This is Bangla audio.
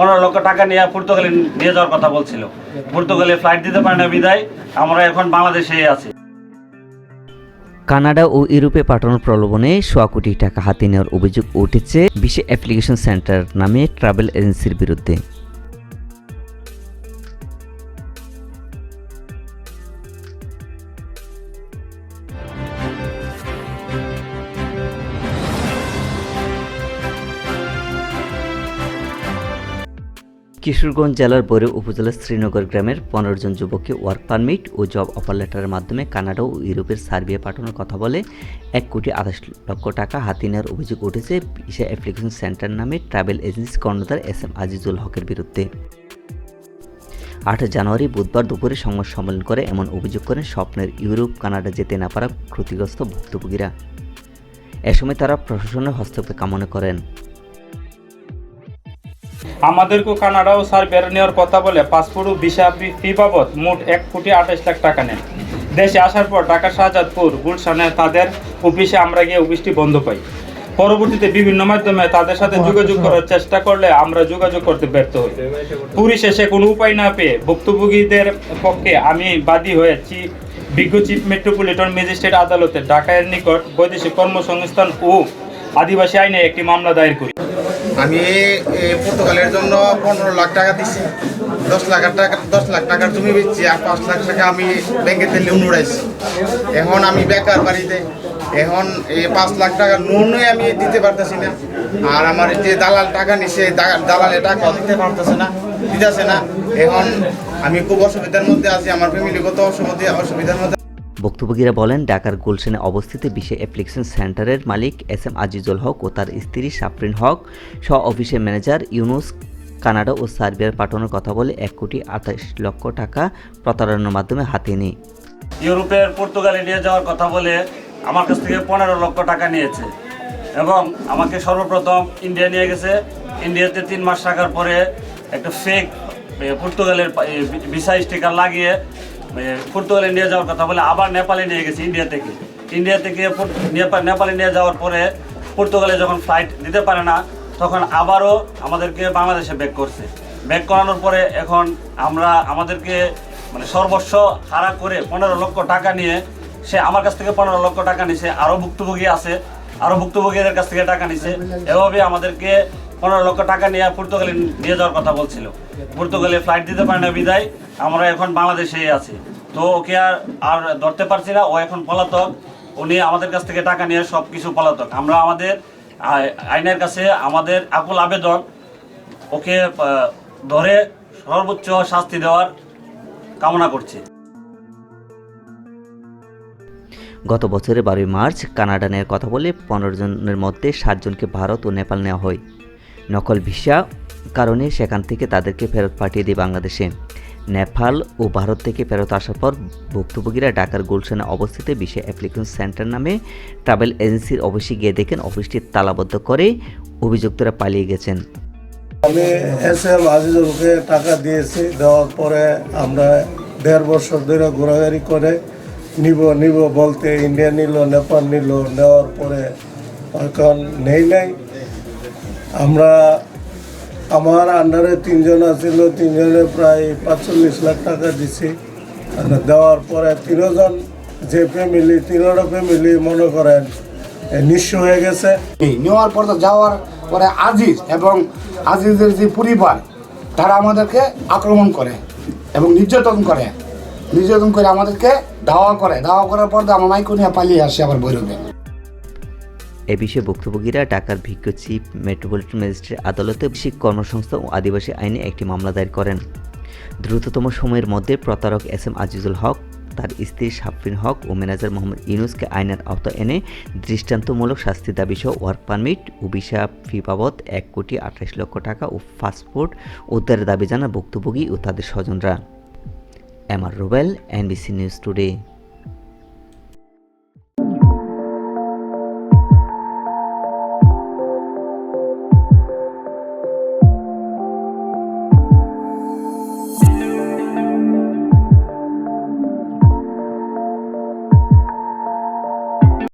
পনেরো লক্ষ টাকা নিয়ে পর্তুগালে নিয়ে যাওয়ার কথা বলছিল। পর্তুগালে ফ্লাইট দিতে পারে না বিদায়, আমরা এখন বাংলাদেশে আছি। কানাডা ও ইউরোপে পাঠানোর প্রলোভনে সোয়া কোটি টাকা হাতে নেওয়ার অভিযোগ উঠেছে বিশ্ব অ্যাপ্লিকেশন সেন্টার নামে ট্রাভেল এজেন্সির বিরুদ্ধে। কিশোরগঞ্জ জেলার বৈরী উপজেলার শ্রীনগর গ্রামের পনেরো জন যুবককে ওয়ার্ক পারমিট ও জব অফার লেটারের মাধ্যমে কানাডা ও ইউরোপের সার্বিয়া পাঠানোর কথা বলে এক কোটি আঠাশ লক্ষ টাকা হাতি নেওয়ার অভিযোগ উঠেছে ইসা অ্যাপ্লিকেশন সেন্টার নামে ট্রাভেল এজেন্সি কর্ণধার এস এম আজিজুল হকের বিরুদ্ধে। আট জানুয়ারি বুধবার দুপুরে সংবাদ সম্মেলন করে এমন অভিযোগ করেন স্বপ্নের ইউরোপ কানাডা যেতে না পারা ক্ষতিগ্রস্ত ভুক্তভোগীরা। এ সময় তারা প্রশাসনের হস্তক্ষেপ কামনা করেন। আমাদেরকে কানাডা ও সার্বিয়ার নেওয়ার কথা বলে পাসপোর্ট ও ভিসা ফি- বাবদ মোট এক কোটি আঠাশ লাখ টাকা নেন। দেশে আসার পর ঢাকা, শাহজাদপুর, গুলশানে তাদের অফিসে আমরা গিয়ে অফিসটি বন্ধ পাই। পরবর্তীতে বিভিন্ন মাধ্যমে তাদের সাথে যোগাযোগ করার চেষ্টা করলে আমরা যোগাযোগ করতে ব্যর্থ হই। পরিশেষে কোনো উপায় না পেয়ে ভুক্তভোগীদের পক্ষে আমি বাদী হয়েছি বিজ্ঞ চিফ মেট্রোপলিটন ম্যাজিস্ট্রেট আদালতে ঢাকার নিকট বৈদেশিক কর্মসংস্থান ও আদিবাসী আইনে একটি মামলা দায়ের করি। আমি পর্তুগালের জন্য পনেরো লাখ টাকা দিচ্ছি দশ লাখ টাকা, দশ লাখ টাকার জমি বেচছি আর পাঁচ লাখ টাকা আমি ব্যাংকেতে লোন উড়াইছি। এখন আমি বেকার বাড়িতে। এখন এই পাঁচ লাখ টাকা লোনই আমি দিতে পারতেছি না। আর আমার যে দালাল টাকা নিছে দালালে টাকা দিতে পারতেছে না, দিতেছে না। এখন আমি খুব অসুবিধার মধ্যে আছি, আমার ফ্যামিলিগত অসুবিধা অসুবিধার মধ্যে ভুক্তভোগীরা বলেন, ঢাকার গুলশানে অবস্থিত বিশেষ অ্যাপ্লিকেশন সেন্টারের মালিক এস এম আজিজুল হক ও তার স্ত্রী সাফরিন হক সহ অফিসের ম্যানেজার ইউনুস কানাডা ও সার্বিয়ার পাঠানোর কথা বলে এক কোটি আঠাশ লক্ষ টাকা প্রতারণার মাধ্যমে হাতে নেয়। ইউরোপের পর্তুগালে নিয়ে যাওয়ার কথা বলে আমার কাছ থেকে পনেরো লক্ষ টাকা নিয়েছে এবং আমাকে সর্বপ্রথম ইন্ডিয়া নিয়ে গেছে। ইন্ডিয়াতে তিন মাস থাকার পরে একটা ফেক পর্তুগালের ভিসা স্টিকার লাগিয়ে পর্তুগালে নিয়ে যাওয়ার কথা বলে আবার নেপালে নিয়ে গেছে ইন্ডিয়া থেকে। ইন্ডিয়া থেকে পর- নেপা- নেপালে নিয়ে যাওয়ার পরে পর্তুগালে যখন ফ্লাইট দিতে পারে না, তখন আবারও আমাদেরকে বাংলাদেশে ব্যাক করছে। ব্যাক করানোর পরে এখন আমরা আমাদেরকে মানে সর্বস্ব হারা করে পনেরো লক্ষ টাকা নিয়ে সে আমার কাছ থেকে পনেরো লক্ষ টাকা নিছে, আরও ভুক্তভোগী আছে, আরও ভুক্তভোগীদের কাছ থেকে টাকা নিছে। এভাবে আমাদেরকে পনেরো লক্ষ টাকা নিয়ে পর্তুগালে নিয়ে যাওয়ার কথা বলছিল। পর্তুগালে ফ্লাইট দিতে পারে না বিদায়, আমরা এখন বাংলাদেশেই আছি। তো ওকে আর আর ধরতে পারছি না, ও এখন পলাতক। উনি আমাদের কাছ থেকে টাকা নিয়ে সব কিছু পলাতক। আমরা আমাদের আই- আইনের কাছে আমাদের আকুল আবেদন, ওকে ধরে সর্বোচ্চ শাস্তি দেওয়ার কামনা করছি। গত বছরের বারোই মার্চ কানাডা নেওয়ার কথা বলে পনেরো জনের মধ্যে সাতজনকে ভারত ও নেপাল নেওয়া হয়। নকল ভিসা কারণে সেখান থেকে তাদেরকে ফেরত পাঠিয়ে দেয় বাংলাদেশে। নেপাল ও ভারত থেকে ফেরত আসার পর ভুক্তভোগীরা ঢাকার গুলশানে অবস্থিত বিশেষ অ্যাপ্লিকেশন সেন্টার নামে ট্রাভেল এজেন্সির অফিসে গিয়ে দেখেন অফিসটি তালাবদ্ধ করে অভিযুক্তরা পালিয়ে গেছেন। আমি এস এম আজিজুলকে টাকা দিয়েছি, দেওয়ার পরে আমরা দেড় বছর ধরে ঘোরাঘুরি করে নিব নিব বলতে ইন্ডিয়া নিল, নেপাল নিল, নেওয়ার পরে এখন নেই নাই। আমরা আমার আন্ডারে তিনজন আছিল তিনজনে প্রায় পাঁচচল্লিশ লাখ টাকা দিছি। দেওয়ার পরে তিনজন যে ফ্যামিলি তিনোটা ফ্যামিলি মনে করেন নিঃস্ব হয়ে গেছে। নেওয়ার পর যাওয়ার পরে আজিজ এবং আজিজের যে পরিবার, তারা আমাদেরকে আক্রমণ করে এবং নির্যাতন করে। নির্যাতন করে আমাদেরকে ধাওয়া করে। ধাওয়া করার পর তো আমার মাইকো নিয়ে পালিয়ে আসে আবার বৈরবে এ বিষয়ে ভুক্তভোগীরা ঢাকার ভিজ্ঞ চিফ মেট্রোপলিটন ম্যাজিস্ট্রেট আদালতে বেশিক কর্মসংস্থা ও আদিবাসী আইনে একটি মামলা দায়ের করেন। দ্রুততম সময়ের মধ্যে প্রতারক এস এম আজিজুল হক, তার স্ত্রী সাফরিন হক ও ম্যানেজার মোহাম্মদ ইউনুসকে আইনের আওতায় এনে দৃষ্টান্তমূলক শাস্তি দাবি সহ ওয়ার্ক পারমিট ও ভিসা ফি বাবদ এক কোটি আঠাশ লক্ষ টাকা ও পাসপোর্ট উদ্ধারের দাবি জানান ভুক্তভোগী ও তাদের স্বজনরা। M R Rubel, NBC news today.